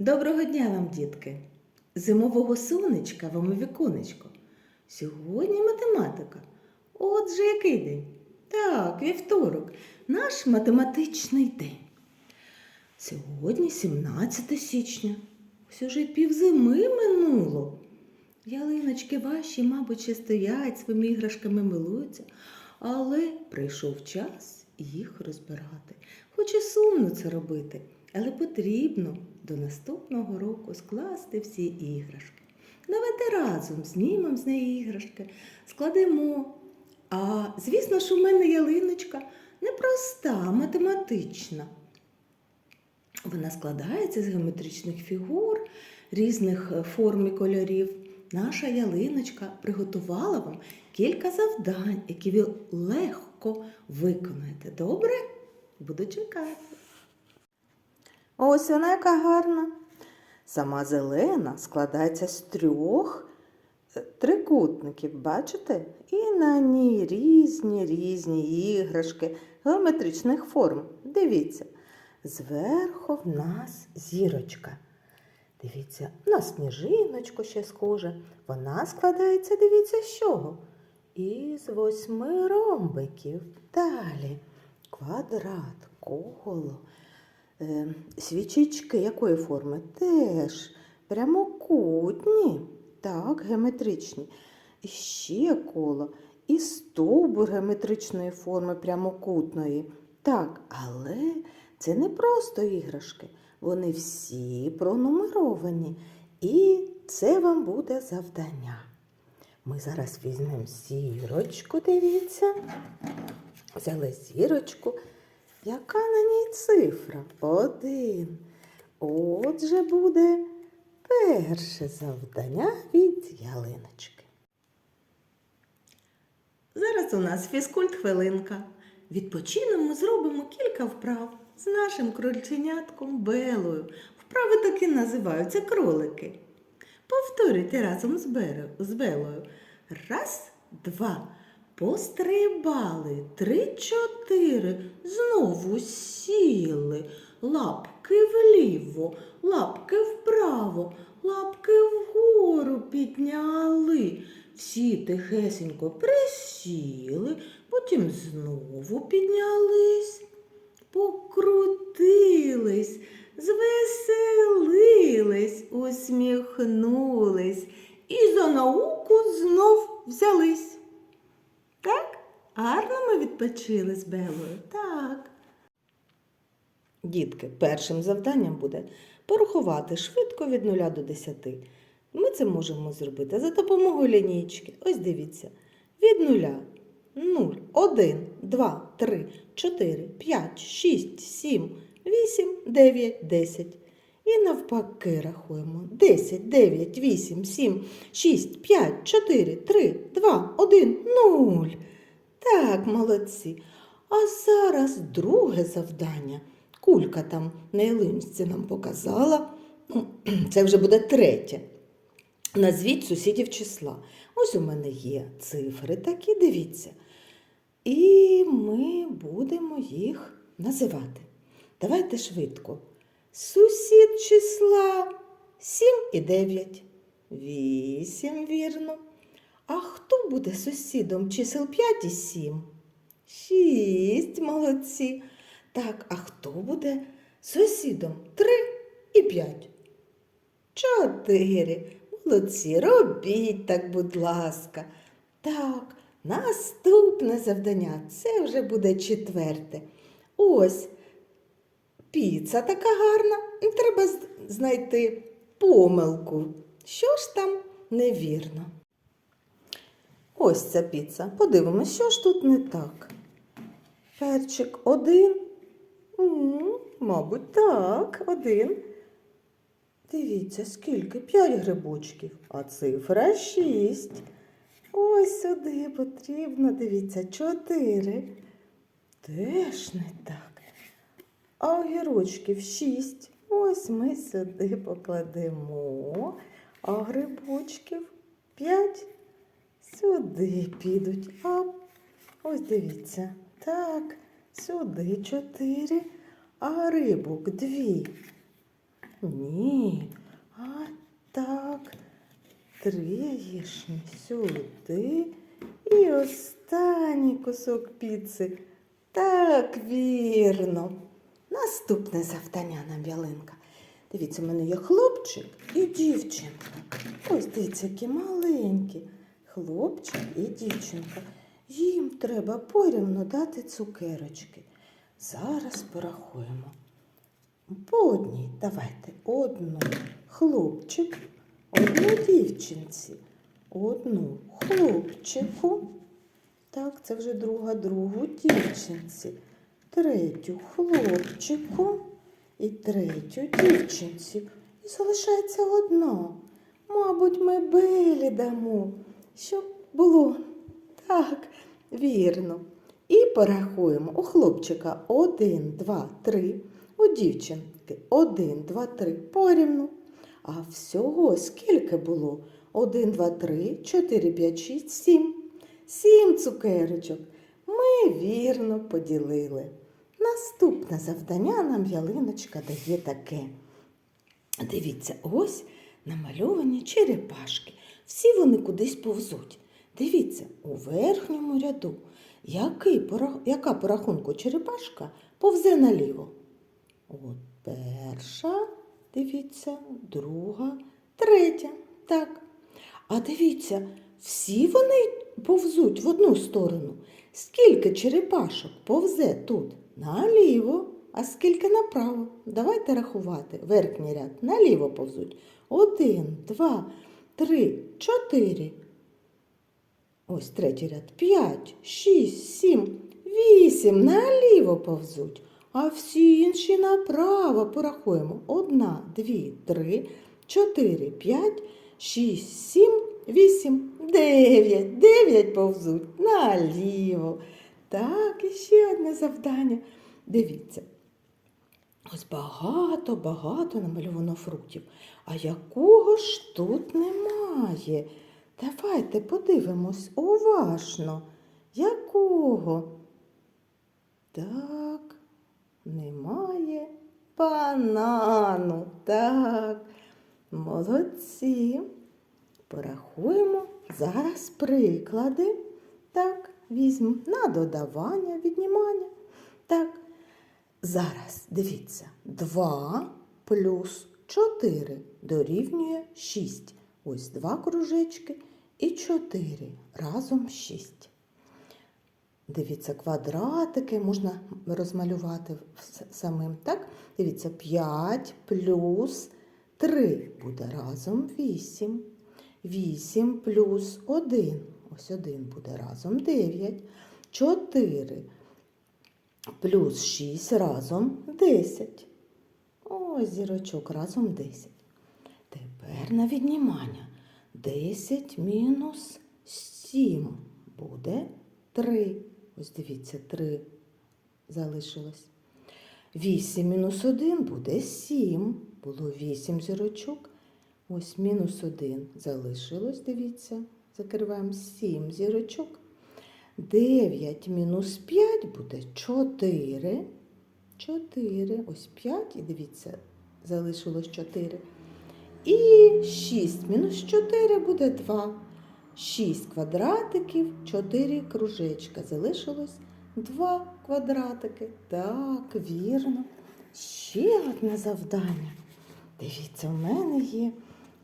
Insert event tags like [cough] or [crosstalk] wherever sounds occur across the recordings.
Доброго дня вам, дітки! Зимового сонечка вам у віконечко. Сьогодні математика. Отже, який день? Так, вівторок, наш математичний день. Сьогодні 17 січня. Ось уже півзими минуло. Ялиночки ваші, мабуть, ще стоять, своїми іграшками милуються, але прийшов час їх розбирати. Хоч і сумно це робити, але потрібно до наступного року скласти всі іграшки. Давайте разом знімемо з неї іграшки, складемо. А звісно ж, у мене ялиночка непроста, математична. Вона складається з геометричних фігур різних е, форм і кольорів. Наша ялиночка приготувала вам кілька завдань, які ви легко виконаєте. Добре? Буду чекати. Ось вона яка гарна. Сама зелена складається з трьох е, трикутників, бачите? І на ній різні різні іграшки геометричних форм. Дивіться. Зверху в нас зірочка. Дивіться, на сніжиночку ще схоже. Вона складається, дивіться, з чого? Із восьми ромбиків. Далі квадрат, коло. Е, свічечки якої форми? Теж прямокутні, так, геометричні. І ще коло. І стовбур геометричної форми прямокутної. Так, але це не просто іграшки. Вони всі пронумеровані. І це вам буде завдання. Ми зараз візьмемо зірочку, дивіться. Взяли зірочку. Яка на ній цифра? Один. Отже, буде перше завдання від ялиночки. Зараз у нас фізкульт хвилинка. Відпочинемо, зробимо кілька вправ з нашим крольченятком Белою. Вправи таки називаються кролики. Повторюйте разом з, Белою. Раз, два. Пострибали. Три, чотири. Знову сіли. Лапки вліво, лапки вправо, лапки вгору підняли. Всі тихесенько присіли, потім знову піднялись, покрутились, звеселились, усміхнулись і за науку знов взялись. Гарно ми відпочили з Белою? Так. Дітки, першим завданням буде порахувати швидко від 0 до 10. Ми це можемо зробити за допомогою лінійки. Ось дивіться. Від 0. 0, 1, 2, 3, 4, 5, 6, 7, 8, 9, 10. І навпаки рахуємо. 10, 9, 8, 7, 6, 5, 4, 3, 2, 1, 0. Так, молодці. А зараз друге завдання. Кулька там на ялинці нам показала. Ну, [clears throat] Це вже буде третє. Назвіть сусідів числа. Ось у мене є цифри такі, дивіться. І ми будемо їх називати. Давайте швидко. Сусід числа 7 і 9. 8, вірно. А хто буде сусідом чисел 5 і 7? 6, молодці. Так, а хто буде сусідом 3 і 5? 4. Молодці, робіть так, будь ласка. Так, наступне завдання це вже буде четверте. Ось піца така гарна. Треба знайти помилку. Що ж там невірно? Ось ця піца. Подивимось, що ж тут не так. Перчик один. М, Мабуть, так, один. Дивіться, скільки? П'ять грибочків, а цифра шість. Ось сюди потрібно, дивіться, чотири. Теж не так. А огірочків шість. Ось ми сюди покладемо. А грибочків п'ять. Сюди підуть. А ось дивіться. Так, сюди чотири. А рибок дві. Ні. А так. Три яєчні сюди. І останній кусок піци. Так, вірно. Наступне завдання нам ялинка. Дивіться, у мене є хлопчик і дівчинка. Ось дивіться, які маленькі. Хлопчик і дівчинка. Їм треба порівно дати цукерочки. Зараз порахуємо. По одній. Давайте одну хлопчик, одну дівчинці, одну хлопчику. Так, це вже друга, другу дівчинці, третю хлопчику і третю дівчинці. І залишається одна. Мабуть, ми белі дамо, щоб було. Так, вірно. І порахуємо у хлопчика один, два, три, у дівчинки один, два, три порівну. А всього скільки було? Один, два, три, чотири, п'ять, шість, сім. Сім цукерочок. Ми вірно поділили. Наступне завдання нам ялиночка дає таке. Дивіться, ось намальовані черепашки. Всі вони кудись повзуть. Дивіться, у верхньому ряду, який, яка по рахунку черепашка повзе наліво. От перша, дивіться, друга, третя. Так. А дивіться, всі вони повзуть в одну сторону. Скільки черепашок повзе тут наліво, а скільки направо? Давайте рахувати. Верхній ряд наліво повзуть. Один, два, три, чотири. Ось третій ряд. П'ять, шість, сім, вісім. Наліво повзуть. А всі інші направо порахуємо. Одна, дві, три, чотири, п'ять, шість, сім, вісім, дев'ять. Дев'ять повзуть наліво. Так, і ще одне завдання. Дивіться. Ось багато-багато намальовано фруктів. А якого ж тут немає? Давайте подивимось уважно. Якого? Так, немає банану. Так, молодці. Порахуємо зараз приклади. Так, візьмемо на додавання, віднімання. Так, зараз дивіться, 2 плюс 4 дорівнює 6. Ось два кружечки і 4 разом 6. Дивіться, квадратики можна розмалювати самим. Так? Дивіться, 5 плюс 3 буде разом 8. 8 плюс 1. Ось 1 буде разом 9. 4 плюс 6 разом 10. Ось зірочок разом 10. Тепер на віднімання. 10 мінус 7 буде 3. Ось дивіться, 3 залишилось. 8 мінус 1 буде 7. Було 8 зірочок. Ось мінус 1 залишилось, дивіться. Закриваємо 7 зірочок. 9 мінус 5 буде 4. 4. Ось 5. І дивіться, залишилось 4. І 6 мінус 4 буде 2. 6 квадратиків, 4 кружечка. Залишилось 2 квадратики. Так, вірно. Ще одне завдання. Дивіться, у мене є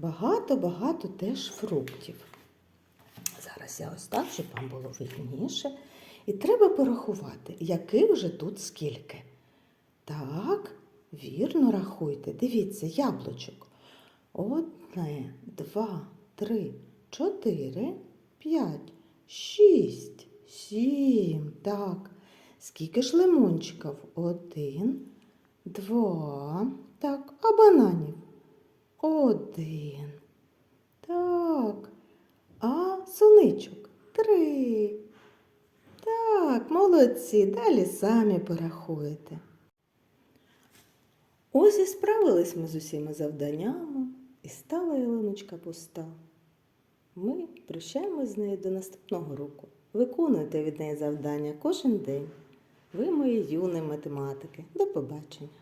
багато-багато теж фруктів. Зараз ось так, щоб вам було видніше. І треба порахувати, яких вже тут скільки. Так, вірно рахуйте. Дивіться, яблучок. Одне, два, три, чотири, п'ять, шість, сім. Так. Скільки ж лимончиків? Один, два. Так, а бананів? Один. Так. А соничок? Три. Так, молодці. Далі самі порахуєте. Ось і справились ми з усіма завданнями, і стала ялиночка пуста. Ми прощаємось з нею до наступного року. Виконуйте від неї завдання кожен день. Ви мої юні математики. До побачення.